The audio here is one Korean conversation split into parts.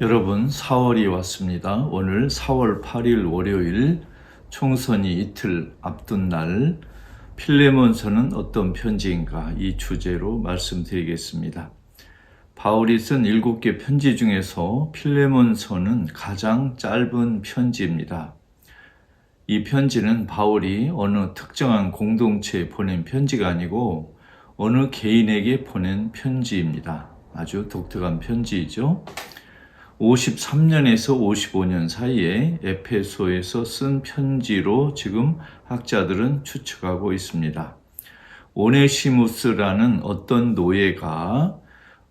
여러분, 4월이 왔습니다. 오늘 4월 8일 월요일 총선이 이틀 앞둔 날 필레몬서는 어떤 편지인가 이 주제로 말씀드리겠습니다. 바울이 쓴 일곱 개 편지 중에서 필레몬서는 가장 짧은 편지입니다. 이 편지는 바울이 어느 특정한 공동체에 보낸 편지가 아니고 어느 개인에게 보낸 편지입니다. 아주 독특한 편지이죠. 53년에서 55년 사이에 에페소에서 쓴 편지로 지금 학자들은 추측하고 있습니다. 오네시무스라는 어떤 노예가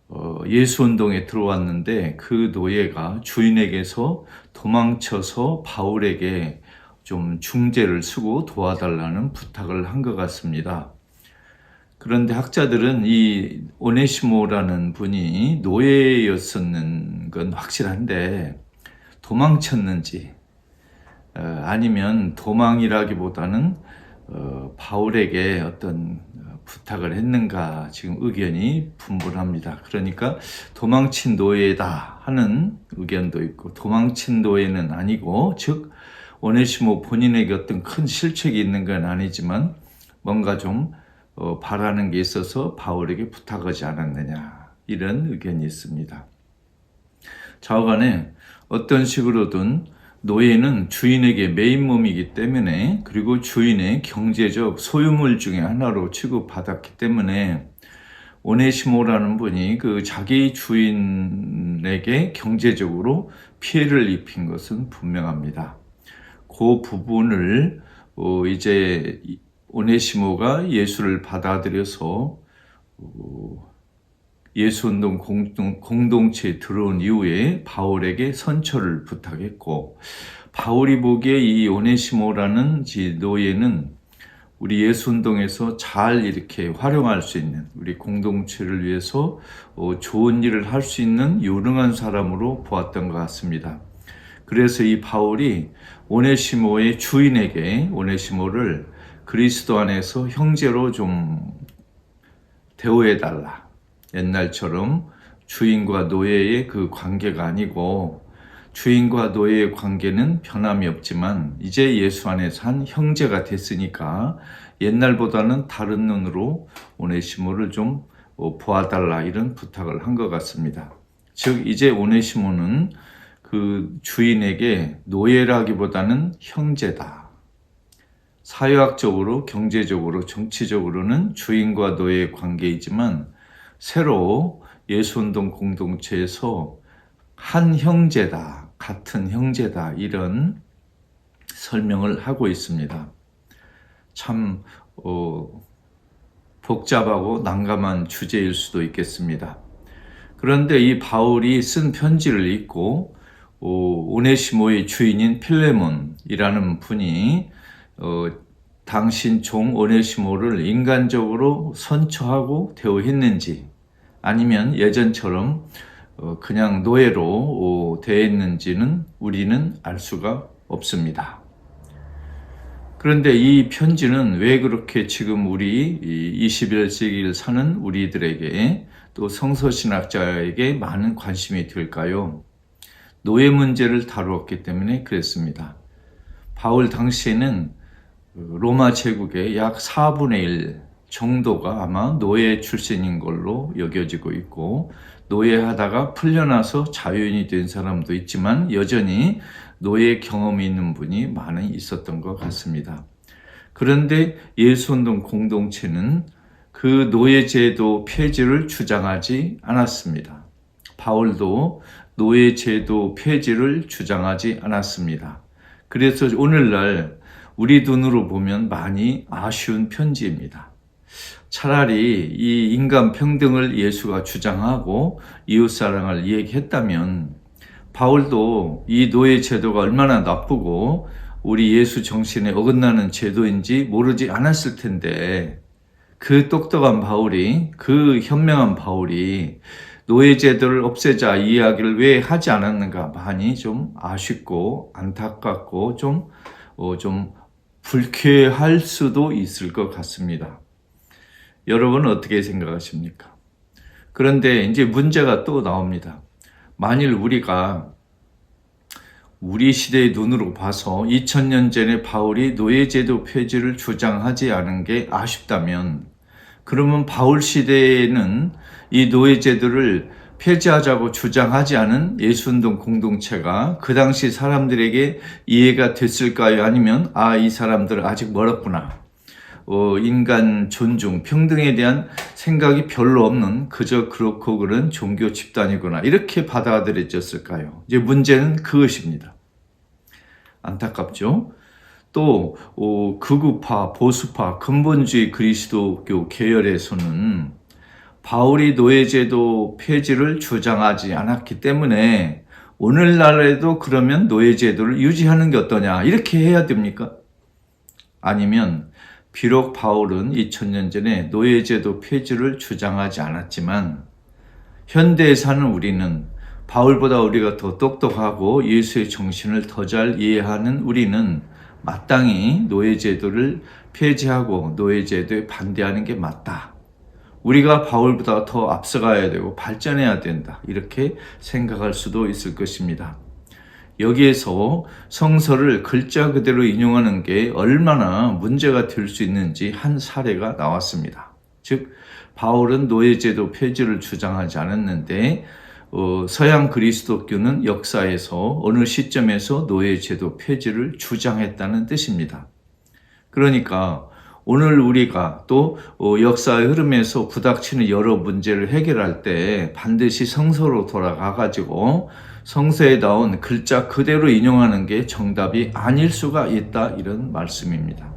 어, 예수 운동에 들어왔는데 그 노예가 주인에게서 도망쳐서 바울에게 좀 중재를 쓰고 도와달라는 부탁을 한 것 같습니다. 그런데 학자들은 이 오네시모라는 분이 노예였었는 건 확실한데 도망쳤는지 어, 아니면 도망이라기보다는 어, 바울에게 어떤 부탁을 했는가 지금 의견이 분분합니다. 그러니까 도망친 노예다 하는 의견도 있고 도망친 노예는 아니고 즉 오네시모 본인에게 어떤 큰 실책이 있는 건 아니지만 뭔가 좀 어, 바라는 게 있어서 바울에게 부탁하지 않았느냐 이런 의견이 있습니다. 좌우간에 어떤 식으로든 노예는 주인에게 메인 몸이기 때문에 그리고 주인의 경제적 소유물 중의 하나로 취급받았기 때문에 오네시모라는 분이 그 자기 주인에게 경제적으로 피해를 입힌 것은 분명합니다. 그 부분을 어, 이제 오네시모가 예수를 받아들여서 어, 예수운동 공동, 공동 체에 들어온 이후에 바울에게 선처를 부탁했고 바울이 보기에 이 오네시모라는 노예는 우리 예수운동에서 잘 이렇게 활용할 수 있는 우리 공동체를 위해서 어, 좋은 일을 할 수 있는 유능한 사람으로 보았던 것 같습니다. 그래서 이 바울이 오네시모의 주인에게 오네시모를 그리스도 안에서 형제로 좀 대우해 달라. 옛날처럼 주인과 노예의 그 관계가 아니고 주인과 노예의 관계는 변함이 없지만 이제 예수 안에서 한 형제가 됐으니까 옛날보다는 다른 눈으로 오네시모를 좀 보아달라 이런 부탁을 한 것 같습니다. 즉 이제 오네시모는 그 주인에게 노예라기보다는 형제다. 사회학적으로, 경제적으로, 정치적으로는 주인과 노예의 관계이지만 새로 예수운동 공동체에서 한 형제다, 같은 형제다, 이런 설명을 하고 있습니다. 참, 어, 복잡하고 난감한 주제일 수도 있겠습니다. 그런데 이 바울이 쓴 편지를 읽고, 어, 오네시모의 주인인 필레몬이라는 분이 어, 당신 종 오네시모를 인간적으로 선처하고 대우했는지 아니면 예전처럼 어, 그냥 노예로 어, 대했는지는 우리는 알 수가 없습니다. 그런데 이 편지는 왜 그렇게 지금 우리 21세기를 사는 우리들에게 또 성서신학자에게 많은 관심이 들까요? 노예 문제를 다루었기 때문에 그랬습니다. 바울 당시에는 그 로마 제국의 약 4분의 1 정도가 아마 노예 출신인 걸로 여겨지고 있고 노예하다가 풀려나서 자유인이 된 사람도 있지만 여전히 노예 경험이 있는 분이 많이 있었던 것 같습니다. 그런데 예수운동 공동체는 그 노예제도 폐지를 주장하지 않았습니다. 바울도 노예제도 폐지를 주장하지 않았습니다. 그래서 오늘날 우리 눈으로 보면 많이 아쉬운 편지입니다. 차라리 이 인간 평등을 예수가 주장하고 이웃사랑을 얘기했다면 바울도 이 노예 제도가 얼마나 나쁘고 우리 예수 정신에 어긋나는 제도인지 모르지 않았을 텐데 그 똑똑한 바울이 그 현명한 바울이 노예 제도를 없애자 이야기를 왜 하지 않았는가 많이 좀 아쉽고 안타깝고 좀, 어, 좀 불쾌할 수도 있을 것 같습니다. 여러분은 어떻게 생각하십니까? 그런데 이제 문제가 또 나옵니다. 만일 우리가 우리 시대의 눈으로 봐서 2000년 전에 바울이 노예제도 폐지를 주장하지 않은 게 아쉽다면 그러면 바울 시대에는 이 노예제도를 폐지하자고 주장하지 않은 예수운동 공동체가 그 당시 사람들에게 이해가 됐을까요? 아니면 아, 이 사람들 아직 멀었구나. 어, 인간 존중, 평등에 대한 생각이 별로 없는 그저 그렇고 그런 종교 집단이구나. 이렇게 받아들여졌을까요? 이제 문제는 그것입니다. 안타깝죠? 또 어, 극우파, 보수파, 근본주의 그리스도교 계열에서는 바울이 노예제도 폐지를 주장하지 않았기 때문에 오늘날에도 그러면 노예제도를 유지하는 게 어떠냐 이렇게 해야 됩니까? 아니면 비록 바울은 2000년 전에 노예제도 폐지를 주장하지 않았지만 현대에 사는 우리는 바울보다 우리가 더 똑똑하고 예수의 정신을 더 잘 이해하는 우리는 마땅히 노예제도를 폐지하고 노예제도에 반대하는 게 맞다. 우리가 바울보다 더 앞서가야 되고 발전해야 된다. 이렇게 생각할 수도 있을 것입니다. 여기에서 성서를 글자 그대로 인용하는 게 얼마나 문제가 될 수 있는지 한 사례가 나왔습니다. 즉, 바울은 노예제도 폐지를 주장하지 않았는데, 어, 서양 그리스도교는 역사에서 어느 시점에서 노예제도 폐지를 주장했다는 뜻입니다. 그러니까 오늘 우리가 또 어, 역사의 흐름에서 부닥치는 여러 문제를 해결할 때 반드시 성서로 돌아가 가지고 성서에 나온 글자 그대로 인용하는 게 정답이 아닐 수가 있다 이런 말씀입니다.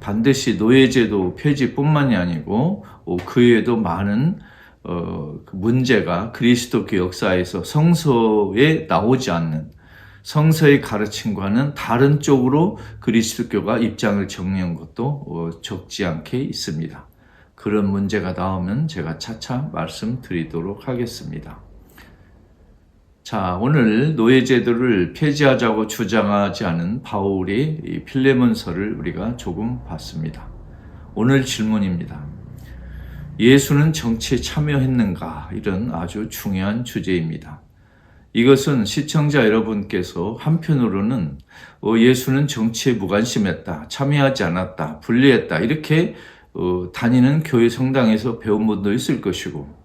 반드시 노예제도 폐지뿐만이 아니고 어, 그 외에도 많은 어, 그 문제가 그리스도교 역사에서 성서에 나오지 않는 성서의 가르침과는 다른 쪽으로 그리스도교가 입장을 정리한 것도 어, 적지 않게 있습니다. 그런 문제가 나오면 제가 차차 말씀드리도록 하겠습니다. 자, 오늘 노예제도를 폐지하자고 주장하지 않은 바울의 필레몬서를 우리가 조금 봤습니다. 오늘 질문입니다. 예수는 정치에 참여했는가? 이런 아주 중요한 주제입니다. 이것은 시청자 여러분께서 한편으로는 어, 예수는 정치에 무관심했다, 참여하지 않았다, 분리했다, 이렇게 어, 다니는 교회 성당에서 배운 분도 있을 것이고,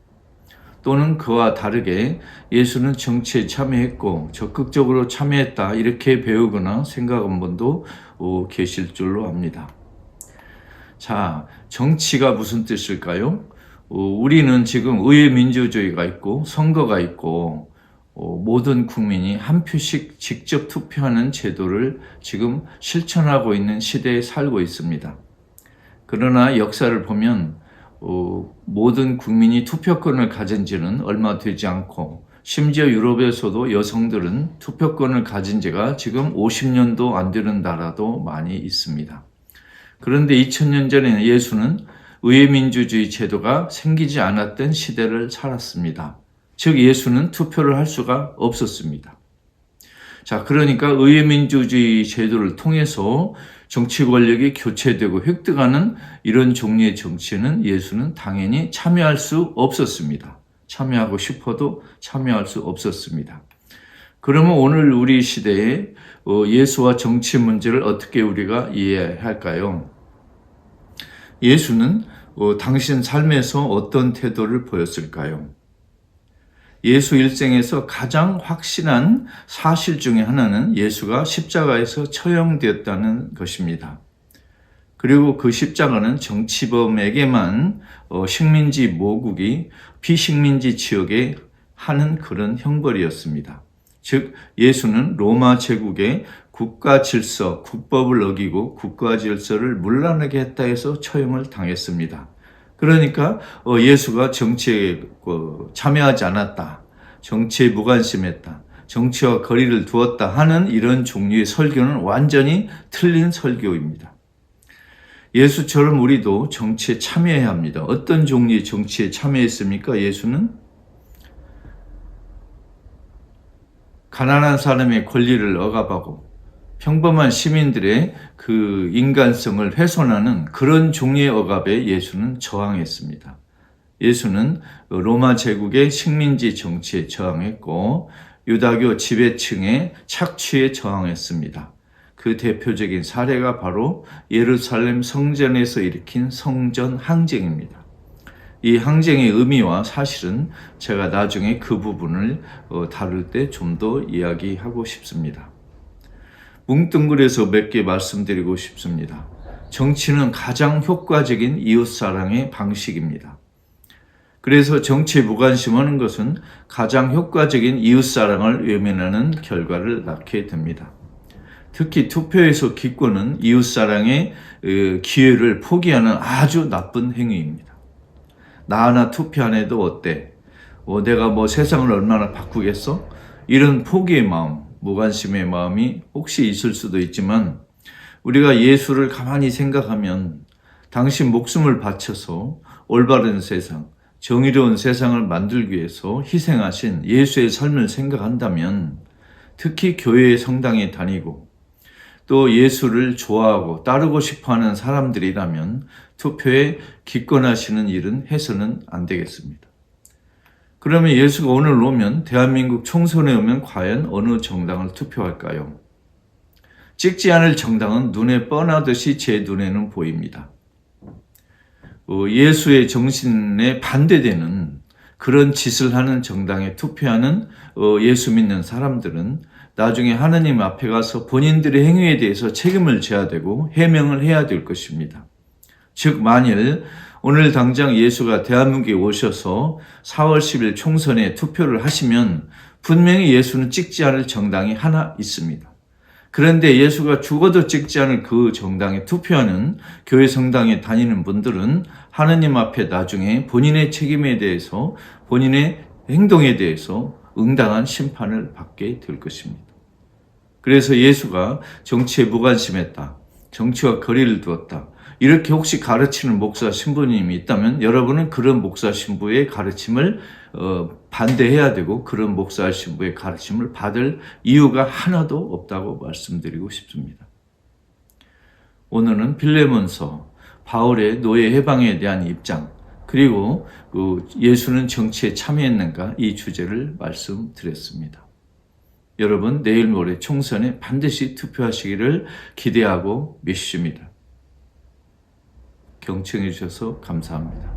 또는 그와 다르게 예수는 정치에 참여했고 적극적으로 참여했다 이렇게 배우거나 생각한 분도 어, 계실 줄로 압니다. 자, 정치가 무슨 뜻일까요? 어, 우리는 지금 의회 민주주의가 있고 선거가 있고 어, 모든 국민이 한 표씩 직접 투표하는 제도를 지금 실천하고 있는 시대에 살고 있습니다. 그러나 역사를 보면 어, 모든 국민이 투표권을 가진 지는 얼마 되지 않고 심지어 유럽에서도 여성들은 투표권을 가진 지가 지금 50년도 안 되는 나라도 많이 있습니다. 그런데 2000년 전에는 예수는 의회민주주의 제도가 생기지 않았던 시대를 살았습니다. 즉 예수는 투표를 할 수가 없었습니다. 자, 그러니까 의회민주주의 제도를 통해서 정치 권력이 교체되고 획득하는 이런 종류의 정치는 예수는 당연히 참여할 수 없었습니다. 참여하고 싶어도 참여할 수 없었습니다. 그러면 오늘 우리 시대에 어, 예수와 정치 문제를 어떻게 우리가 이해할까요? 예수는 어, 당신 삶에서 어떤 태도를 보였을까요? 예수 일생에서 가장 확신한 사실 중에 하나는 예수가 십자가에서 처형되었다는 것입니다. 그리고 그 십자가는 정치범에게만 어, 식민지 모국이 비식민지 지역에 하는 그런 형벌이었습니다. 즉 예수는 로마 제국의 국가 질서, 국법을 어기고 국가 질서를 물러나게 했다 해서 처형을 당했습니다. 그러니까 어, 예수가 정치에 그 참여하지 않았다. 정치에 무관심했다. 정치와 거리를 두었다 하는 이런 종류의 설교는 완전히 틀린 설교입니다. 예수처럼 우리도 정치에 참여해야 합니다. 어떤 종류의 정치에 참여했습니까? 예수는 가난한 사람의 권리를 억압하고 평범한 시민들의 그 인간성을 훼손하는 그런 종류의 억압에 예수는 저항했습니다. 예수는 로마 제국의 식민지 정치에 저항했고 유다교 지배층의 착취에 저항했습니다. 그 대표적인 사례가 바로 예루살렘 성전에서 일으킨 성전 항쟁입니다. 이 항쟁의 의미와 사실은 제가 나중에 그 부분을 어, 다룰 때 좀 더 이야기하고 싶습니다. 뭉뚱그려서 몇 개 말씀드리고 싶습니다. 정치는 가장 효과적인 이웃사랑의 방식입니다. 그래서 정치에 무관심하는 것은 가장 효과적인 이웃사랑을 외면하는 결과를 낳게 됩니다. 특히 투표에서 기권은 이웃사랑의 어, 기회를 포기하는 아주 나쁜 행위입니다. 나 하나 투표 안 해도 어때? 어, 내가 뭐 세상을 얼마나 바꾸겠어? 이런 포기의 마음, 무관심의 마음이 혹시 있을 수도 있지만 우리가 예수를 가만히 생각하면 당신 목숨을 바쳐서 올바른 세상, 정의로운 세상을 만들기 위해서 희생하신 예수의 삶을 생각한다면 특히 교회의 성당에 다니고 또 예수를 좋아하고 따르고 싶어 하는 사람들이라면 투표에 기권하시는 일은 해서는 안 되겠습니다. 그러면 예수가 오늘 오면 대한민국 총선에 오면 과연 어느 정당을 투표할까요? 찍지 않을 정당은 눈에 뻔하듯이 제 눈에는 보입니다. 어, 예수의 정신에 반대되는 그런 짓을 하는 정당에 투표하는 어, 예수 믿는 사람들은 나중에 하느님 앞에 가서 본인들의 행위에 대해서 책임을 져야 되고 해명을 해야 될 것입니다. 즉 만일 오늘 당장 예수가 대한민국에 오셔서 4월 10일 총선에 투표를 하시면 분명히 예수는 찍지 않을 정당이 하나 있습니다. 그런데 예수가 죽어도 찍지 않을 그 정당에 투표하는 교회 성당에 다니는 분들은 하느님 앞에 나중에 본인의 책임에 대해서 본인의 행동에 대해서 응당한 심판을 받게 될 것입니다. 그래서 예수가 정치에 무관심했다. 정치와 거리를 두었다. 이렇게 혹시 가르치는 목사 신부님이 있다면 여러분은 그런 목사 신부의 가르침을 어, 반대해야 되고 그런 목사 신부의 가르침을 받을 이유가 하나도 없다고 말씀드리고 싶습니다. 오늘은 빌레몬서 바울의 노예 해방에 대한 입장 그리고 그 예수는 정치에 참여했는가 이 주제를 말씀드렸습니다. 여러분 내일 모레 총선에 반드시 투표하시기를 기대하고 믿습니다. 경청해 주셔서 감사합니다.